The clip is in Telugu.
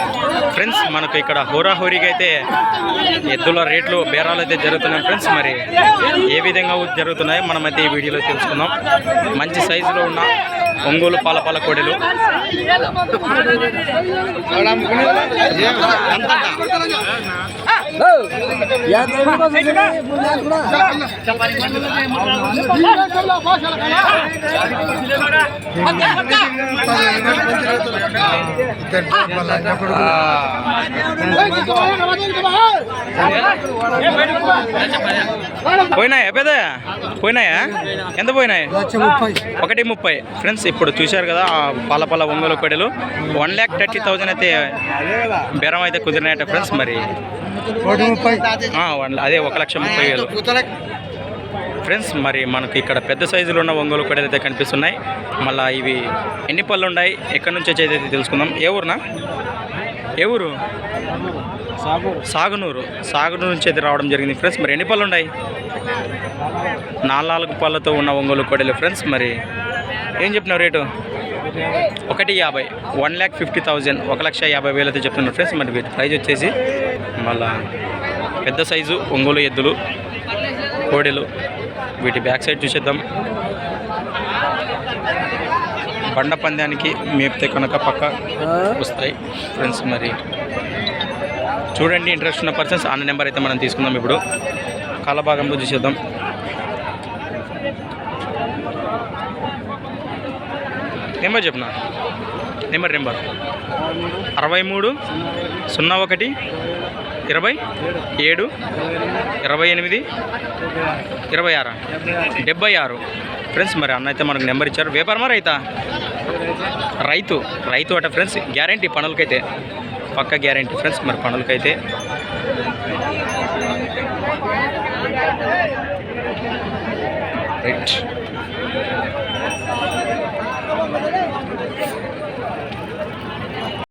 Yeah. ఫ్రెండ్స్ మనకు ఇక్కడ హోరాహోరీగా అయితే ఎద్దుల రేట్లు బేరాలు అయితే జరుగుతున్నాయి ఫ్రెండ్స్ మరి ఏ విధంగా జరుగుతున్నాయో మనమైతే ఈ వీడియోలో తెలుసుకుందాం. మంచి సైజులో ఉన్న ఒంగోలు పాల పాల కోడెలు పోయినాయా పెద్ద? పోయినాయా? ఎంత పోయినాయి? ఒకటి ముప్పై. ఫ్రెండ్స్ ఇప్పుడు చూశారు కదా ఆ పాల పాల ఒంగోలు కోడెలు. వన్ ల్యాక్ థర్టీ థౌజండ్ అయితే బేరం అయితే కుదిరినాయట ఫ్రెండ్స్ మరి. అదే ఒక లక్ష ముప్పై వేలు. ఫ్రెండ్స్ మరి మనకి ఇక్కడ పెద్ద సైజులో ఉన్న ఒంగోలు కోడలు అయితే కనిపిస్తున్నాయి. మళ్ళీ ఇవి ఎన్ని పళ్ళు ఉన్నాయి? ఎక్కడి నుంచి వచ్చేది అయితే తెలుసుకుందాం. ఏ ఊరునా? ఏ ఊరు? సాగునూరు. సాగునూరు. నుంచి అయితే రావడం జరిగింది ఫ్రెండ్స్. మరి ఎన్ని పళ్ళు ఉన్నాయి? నాలుగు నాలుగు పళ్ళతో ఉన్న ఒంగోలు కోడలు ఫ్రెండ్స్ మరి ఏం చెప్పినావు రేటు? ఒకటి యాభై. One lakh fifty thousand. ఒక లక్ష యాభై వేలు అయితే చెప్తున్నారు ఫ్రెండ్స్. మరి వీటి ప్రైజ్ వచ్చేసి మళ్ళా పెద్ద సైజు ఒంగోలు ఎద్దులు కోడెలు వీటి బ్యాక్ సైడ్ చూసేద్దాం. బండ పందానికి మేపితే కనుక పక్క వస్తాయి. ఫ్రెండ్స్ మరి చూడండి ఇంట్రెస్ట్ ఉన్న పర్సన్స్ అన్న నెంబర్ అయితే మనం తీసుకుందాం ఇప్పుడు. కాల భాగంలో చూసేద్దాం. నెంబర్ చెప్పిన? Number number. అరవై మూడు సున్నా ఒకటి ఇరవై ఏడు ఇరవై ఎనిమిది ఇరవై ఆరు డెబ్బై ఆరు. ఫ్రెండ్స్ మరి అన్న అయితే మనకు నెంబర్ ఇచ్చారు. వ్యాపారమా రైతా? రైతు రైతు అట ఫ్రెండ్స్ గ్యారంటీ పనులకైతే పక్క గ్యారంటీ ఫ్రెండ్స్ మరి పనులకైతే. రైట్.